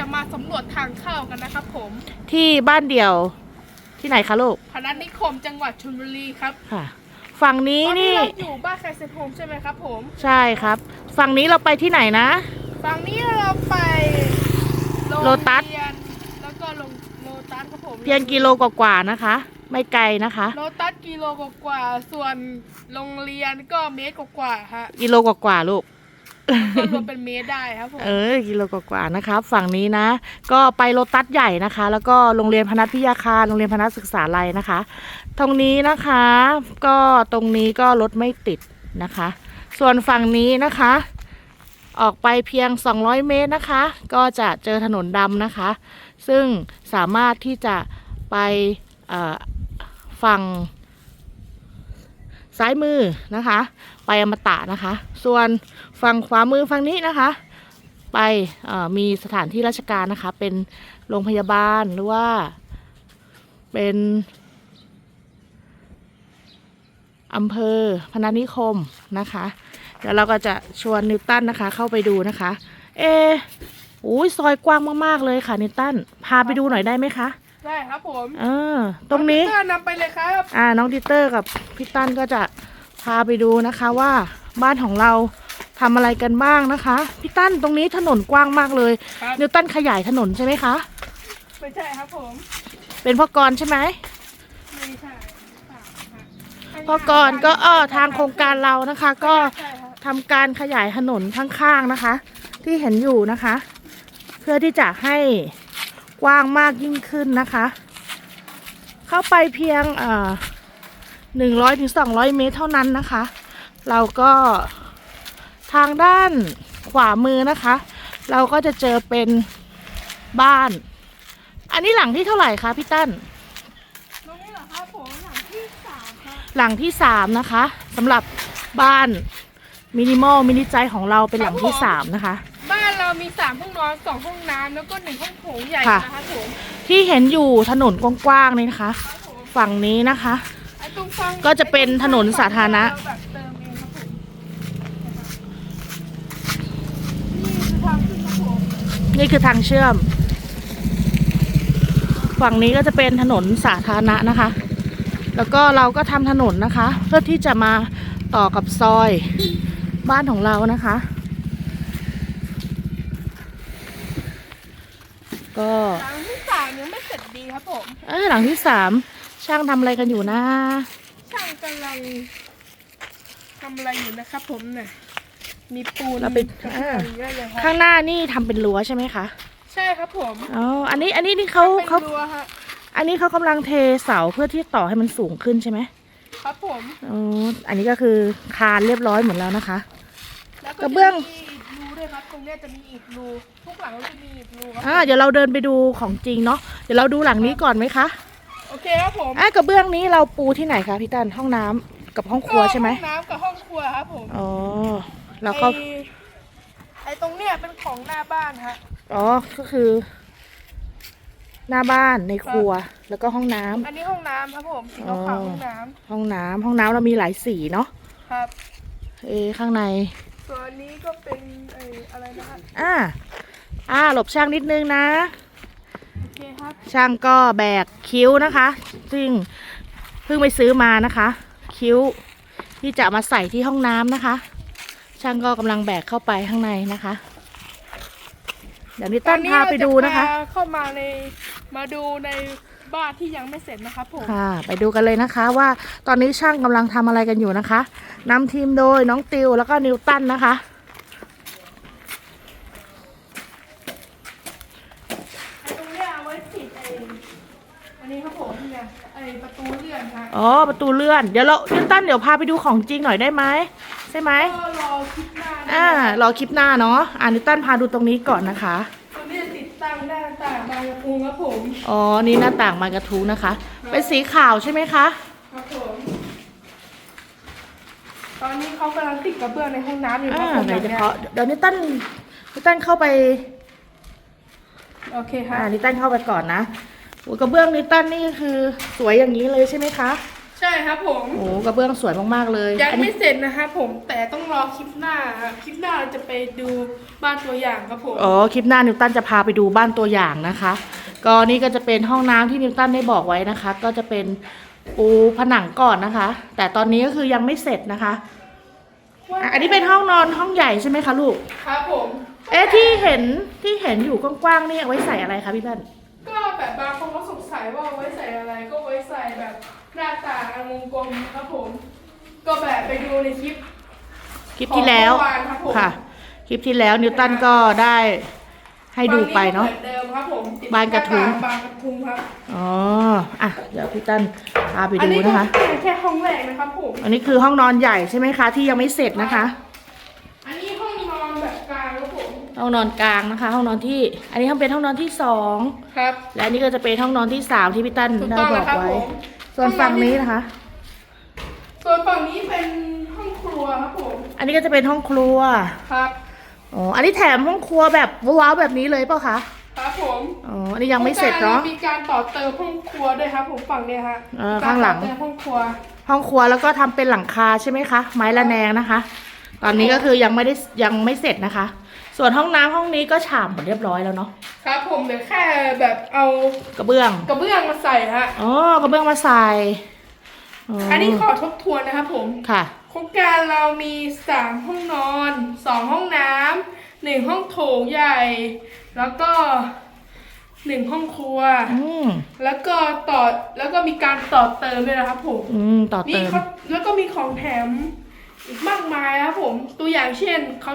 จะมาสำรวจทางเข้ากันนะครับผมที่บ้านเดี่ยว ที่ไหนคะลูกพนัสนิคมจังหวัดชลบุรีครับค่ะ ฝั่งนี้นี่ เราอยู่บ้านใครเซนโฮมใช่ไหมครับผมใช่ครับ ฝั่งนี้เราไปที่ไหนนะ ฝั่งนี้เราไปโลตัสแล้วก็ลโลตัสครับผมเพียงกิโลกว่าๆนะคะ ไม่ไกลนะคะ โลตัสกิโลกว่าๆส่วนโรงเรียนก็เมตรกว่าๆฮะกิโลกว่าๆลูก ก็รวมเป็นเมตรได้ครับผมเออกิโลกว่าๆนะครับ ฝั่งนี้นะ ก็ไปโลตัสใหญ่นะคะ แล้วก็โรงเรียนพนัสพิทยาคารโรงเรียนพนัสศึกษาลัยนะคะ ตรงนี้นะคะ ก็ตรงนี้ก็รถไม่ติดนะคะ ส่วนฝั่งนี้นะคะ ออกไปเพียง 200 เมตรนะคะ ก็จะเจอถนนดำนะคะ ซึ่งสามารถที่จะไปเอ่อ ฝั่งซ้ายมือนะคะ ไปอมตะนะคะ ส่วนฝั่งขวามือฝั่งนี้นะคะ ไปมีสถานที่ราชการนะคะ เป็นโรงพยาบาลหรือว่าเป็นอำเภอพนัสนิคมนะคะเดี๋ยวเราก็จะชวนนิวตันนะคะ เข้าไปดูนะคะ เออุ้ยซอยกว้างมาก ๆ เลยค่ะนิวตันพาไปดูหน่อยได้ไหมคะ ได้ครับผมเออตรงนี้คอมพิวเตอร์นำไปเลยครับ อ่า น้องดิเตอร์กับพี่ตั้นก็จะพาไปดูนะคะว่าบ้านของเราทำอะไรกันบ้างนะคะพี่ตั้นตรงนี้ถนนกว้างมากเลยครับ นิวตันขยายถนนใช่ไหมคะ ไม่ใช่ครับผมเป็นพ่อกรใช่ไหมไม่ใช่เปล่าฮะพ่อกรก็เออทางโครงการเรานะคะ ก็ใช่ครับทำการขยายถนนข้างๆนะคะ ที่เห็นอยู่นะคะ เพื่อที่จะให้ กว้างมากยิ่งขึ้นนะคะ เข้าไปเพียงเอ่อหนึ่งร้อยถึงสองร้อยเมตรเท่านั้นนะคะ เราก็ทางด้านขวามือนะคะ เราก็จะเจอเป็นบ้าน อันนี้หลังที่เท่าไหร่คะพี่ตั้นตรงนี้เหรอครับผมหลังที่สามครับหลังที่สามนะคะสำหรับบ้านมินิมอลมินิใจของเราเป็นหลังที่สามนะคะบ้าน เรามีสามห้องนอนสองห้องน้ำแล้วก็หนึ่งห้องโถงใหญ่ค่ะนะครับผมที่เห็นอยู่ถนนกว้างๆนี่นะคะครับผมฝั่งนี้นะคะ ไอ้ตรงฟังก็จะเป็นถนนสาธารณะ เแบบเติมเองครับผมนี่คือทางขึ้นครับผมนี่คือทางเชื่อม ฝั่งนี้ก็จะเป็นถนนสาธารณะนะคะ แล้วก็เราก็ทำถนนนะคะ เพื่อที่จะมาต่อกับซอยบ้านของเรานะคะ ก็หลังที่สามยังไม่เสร็จดีครับผมเอ้ยหลังที่สามช่างทำอะไรกันอยู่นะ ช่างกำลังทำอะไรอยู่นะครับผมเนี่ยมีปูนเราไปกระอ่าเบื้องเยอะเลยครับข้างหน้านี่ทำเป็นรั้วใช่ไหมคะใช่ครับผมอ๋ออันนี้อันนี้นี่เขาเป็นเขารั้วฮะอันนี้เขากำลังเทเสาเพื่อที่ต่อให้มันสูงขึ้นใช่ไหมครับผม อ๋ออันนี้ก็คือคานเรียบร้อยหมดแล้วนะคะ แล้วกระเบื้องจะมีอีกรูด้วย ครับตรงเนี้ยจะมีอีกรูทุกหลังจะมีอีกรูครับอ่าเดี๋ยวเราเดินไปดูของจริงเนาะเดี๋ยวเราดูหลังนี้ก่อนไหมคะโอเคครับผมอ่ากระเบื้องนี้เราปูที่ไหนคะพี่ตันห้องน้ำกับห้องครัวใช่ไหมห้องน้ำกับห้องครัวครับผมอ๋อเราเข้าไอ้ไอ้ตรงเนี้ยเป็นของหน้าบ้านฮะ อ๋อก็คือ หน้าบ้านในครัวแล้วก็ห้องน้ำ อันนี้ห้องน้ำครับผมสีอ๋อขาวๆห้องน้ห้องน้ำห้องน้ำเรามีหลายสีเนาะำครับ เอะข้างใน ส่วนอันนี้ก็เป็นไอ้อะไรนะฮะอ่าอ่าหลบช่างนิดนึงนะ โอเคครับช่างก็แบกคิ้วนะคะ ซึ่งเพิ่งไปซื้อมานะคะ คิ้วที่จะมาใส่ที่ห้องน้ำนะคะ ช่างก็กำลังแบกเข้าไปข้างในนะคะ เดี๋ยวนิตันพาไปดูนะคะ ตอเราจพาเข้ามาในมาดูใน บ้านที่ยังไม่เสร็จนะครับผมค่ะ ไปดูกันเลยนะคะว่าตอนนี้ช่างกำลังทำอะไรกันอยู่นะคะนำทีมโดยน้องติวแล้วก็นิวตันนะคะ ไอ้ตรงเนี้ยเอาไว้ปิดไอ้อันนี้ครับผมเนี่ยไอ้ประตูเลื่อนฮะอ๋อ ประตูเลื่อน เดี๋ยวเรานิวตันเดี๋ยวพาไปดูของจริงหน่อยได้ไหมใช่ไหมก็รอคลิปหน้าอ่านะรอคลิปหน้าเนาะอ่านิวตันพาดูตรงนี้ก่อนนะคะตัวนี้ติดตั้ง หน้าต่างบานกระพุงครับผมอ๋อ นี่หน้าต่างไมากระทุงนะคะ เป็นสีขาวใช่ไหมคะ ครับผม ตอนนี้เขากำลังติดกระเบื้องในห้องน้ำอยู่คอ่ารับผมไหนแบบจะเนี้ยเพาะเดี๋ยวนิตันนิตันเข้าไป โอเคครัอ่าบนิตันเข้าไปก่อนนะโอ้ยกระเบื้องนิตันนี่คือสวยอย่างนี้เลยใช่ไหมคะใช่ครับผม โอ้กระเบื้องสวยมากๆเลยยังอันไม่นี้เสร็จนะครับผมแต่ต้องรอคลิปหน้าครับคลิปหน้าเราจะไปดูบ้านตัวอย่างครับผมอ๋อคลิปหน้านิวตันจะพาไปดูบ้านตัวอย่างนะคะ ก็นี่ก็จะเป็นห้องน้ำที่นิวตันได้บอกไว้นะคะ ก็จะเป็นปูผนังก่อนนะคะ แต่ตอนนี้ก็คือยังไม่เสร็จนะคะอะอันนี้เป็นห้องนอนห้องใหญ่ใช่ไหมคะลูก ครับผม เอ๊ะที่เห็นที่เห็นอยู่กว้างๆนี่เอาไว้ใส่อะไรคะพี่ตันก็แบบบางคนก็สงสัยว่าเอาไว้ใส่อะไรก็ไว้ใส่แบบ หน้าต่างอันวงกลมครับผม ก็แบบไปดูในคลิปคลิปที่แล้วของเมื่อวานครับผมค่ะ คลิปที่แล้วนิวตันก็ได้ให้ดูไปเนาะฝั่งก็หมือนเดิมครับผมติดบานกระทุ้งหน้าต่างบานกระทุงครับอ๋ออะเดี๋ยวพี่ตันพาไปอันดูนี้ก็นะคะแค่แค่ห้องแรกนะครับผม อันนี้คือห้องนอนใหญ่ใช่ไหมคะ ที่ยังไม่เสร็จนะคะ อันนี้ห้องนอนแบบกลางครับผม ห้องนอนกลางนะคะ ห้องนอนที่ อันนี้ห้องเป็นห้องนอนที่สองครับและอันนี้ก็จะเป็นห้องนอนที่สามที่พี่ตั้นถูกได้ต้องบแล้อวกครับไว้ ผม ส่วนฝั่งนี้นะคะ ส่วนฝั่งนี้เป็นห้องครัวครับผม อันนี้ก็จะเป็นห้องครัว ครับอ๋ออันนี้แถมห้องครัวแบบว้าวๆแบบนี้เลยเปล่าคะ ครับผมอ๋อ อันนี้ยังไม่เสร็จเนาะ มีการต่อเติมห้องครัวด้วยครับผมฝั่งเนี้ยฮะเออข้างหลัง มีกรต่อเติมห้องครัว ห้องครัวแล้วก็ทำเป็นหลังคาใช่ไหมคะ ไม้ระแนงนะคะ ตอนนี้ก็คือยังไม่ได้ยังไม่เสร็จนะคะ ส่วนห้องน้ำห้องนี้ก็ฉาบหมดเรียบร้อยแล้วเนาะครับผมเหลือแค่แบบเอากระเบื้องกระเบื้องมาใส่ฮะ อ๋อกระเบื้องมาใส่อ๋ออัอันนี้ขอทบทวนนะครับผมค่ะ โครงการเรามีสามห้องนอนสองห้องน้ำหนึ่งห้องโถงใหญ่ แล้วก็หนึ่งห้องครัว อืมแล้วก็ต่อแล้วก็มีการต่อเติมด้วยนะครับผม อืมต่อนี่เติม เขาแล้วก็มีของแถมอีกมากมายครับผม ตัวอย่างเช่นเขา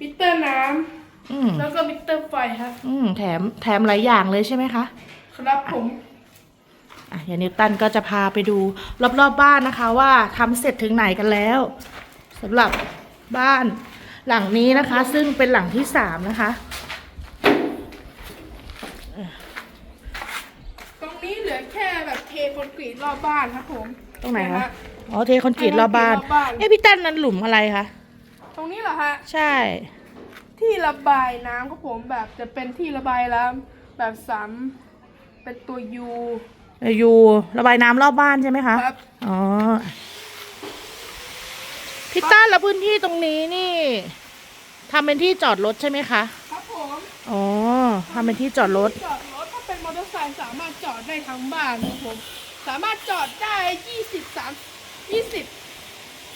มิเตอร์น้ำอืมแล้วก็มิเตอร์ไฟครับ อืมแถมแถมหลายอย่างเลยใช่ไหมคะ ครับผม อะเดี๋ยวนิวตันก็จะพาไปดูรอบๆบบ้านนะคะว่าทำเสร็จถึงไหนกันแล้วสำหรับบ้านหลังนี้นะคะ ซึ่งเป็นหลังที่สามนะคะ ตรงนี้เหลือแค่แบบเทคอนกรีตรอบบ้านครับผมตรงไหนเยคะฮอ๋อเทคอนกรีตรอบบ้านเทคอนกรีตรอบบ้านเอ้พี่ตันนั้นหลุมอะไรคะ ตรงนี้เหรอฮะ ใช่ ที่ระบายน้ำครับผมแบบจะเป็นที่ระบายน้ำแบบสามเป็นตัวยูอยู่ระบายน้ำรอบบ้านใช่ไหมคะ ครับ อ๋อพี่ตันแล้วพื้นที่ตรงนี้นี่ทำเป็นที่จอดรถใช่ไหมคะ ครับผมอ๋อทำเป็นที่จอดรถ จอดรถถ้าเป็นมอเตอร์ไซค์สามารถจอดได้ทั้งบ้านครับผม สามารถจอดได้ยี่สิบสามยี่สิบ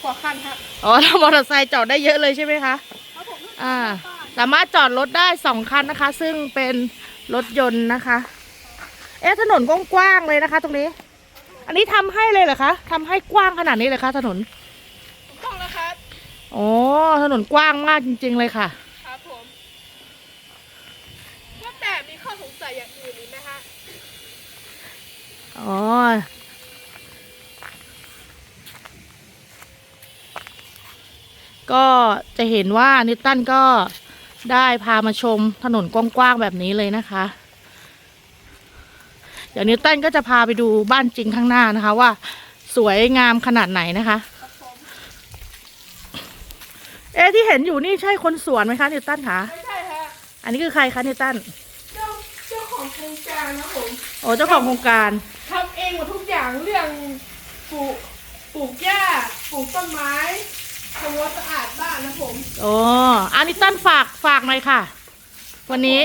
กว่าคันฮะอ๋อถ้ามอเตอร์ไซค์จอดได้เยอะเลยใช่ไหมคะครับผมอ่า สามารถจอดรถได้สองคันนะคะ ซึ่งเป็นรถยนต์นะคะ เอ๊ะถนนกว้างๆเลยนะคะ ตรงนี้ อันนี้ทำให้เลยเหรอคะทำให้กว้างขนาดนี้เลยคะถนนถูกต้องแล้วครับอ๋อถนนกว้างมากจริง ๆ เลยค่ะ ครับผมว่าแต่มีข้อสงสัยอย่างอื่นอีกไหมฮะ อ๋อ ก็จะเห็นว่านิวตันก็ได้พามาชมถนนกว้างๆแบบนี้เลยนะคะ เดี๋ยวนิวตันก็จะพาไปดูบ้านจริงข้างหน้านะคะ ว่าสวยงามขนาดไหนนะคะครับผมเอ๊ะที่เห็นอยู่นี่ใช่คนสวนไหมคะนิวตันคะไม่ใช่ฮะอันนี้คือใครคะนิวตันเจ้าเจ้าของโครงการนะผมโอ้เจ้าของโครงการทำเองหมดทุกอย่างเรื่องปลูกปลูกหญ้าปลูกต้นไม้ ทำความสะอาดบ้านนะผมโอ้อานิวตันฝากฝากหน่อยค่ะ วันนี้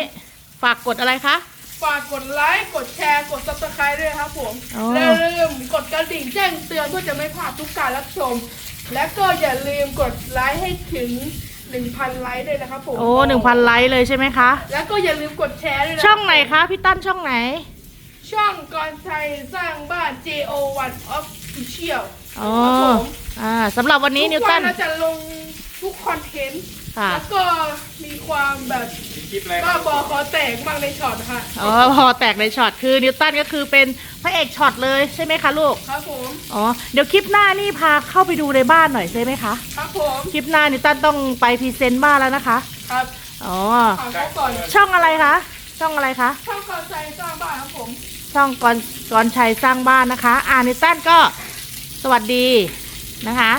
ฝากกดอะไรคะ ฝากกดไลค์กดแชร์กด subscribe ด้วยครับผมอ๋อและอย่าลืมกดกระดิ่งแจ้งเตือนเพื่อจะไม่พลาดทุกการรับชม และก็อย่าลืมกดไลค์ให้ถึง 1,000 ไลค์ด้วยนะครับผมโอ้หนึ่งพันไลค์เลยใช่ไหมคะ แล้วก็อย่าลืมกดแชร์ด้วยนะช่องไหนคะพี่ตั้นช่องไหน ช่องกรชัยสร้างบ้าน JO1 Official อ๋อครับผมอ่าสำหรับวันนี้นิวตัน ทุกเราจะลงทุกคอนเทนต์ค่ะ แล้วก็มีความแบบบ้าบอคอแตกมากในช็อตค่ะ อ๋อพอแตกในช็อตคือนิวตันก็คือเป็นพระเอกช็อตเลยใช่ไหมคะลูก ครับผมอ๋อ เดี๋ยวคลิปหน้านี่พาเข้าไปดูในบ้านหน่อยใช่ไหมคะ ครับผมคลิปหน้านิวตันต้องไปพรีเซนต์บ้านแล้วนะคะ ครับอ๋อขอเขาก่อนช่องอะไรคะ ช่องอะไรคะ ช่องกรชัยสร้างบ้านครับผม ช่องกรกรชัยสร้างบ้านนะคะ อ่านิวตันก็ สวัสดีนะคะ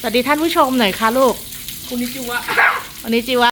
สวัสดีท่านผู้ชมหน่อยค่ะลูกคุณนิจิวะวันนี้จีวะ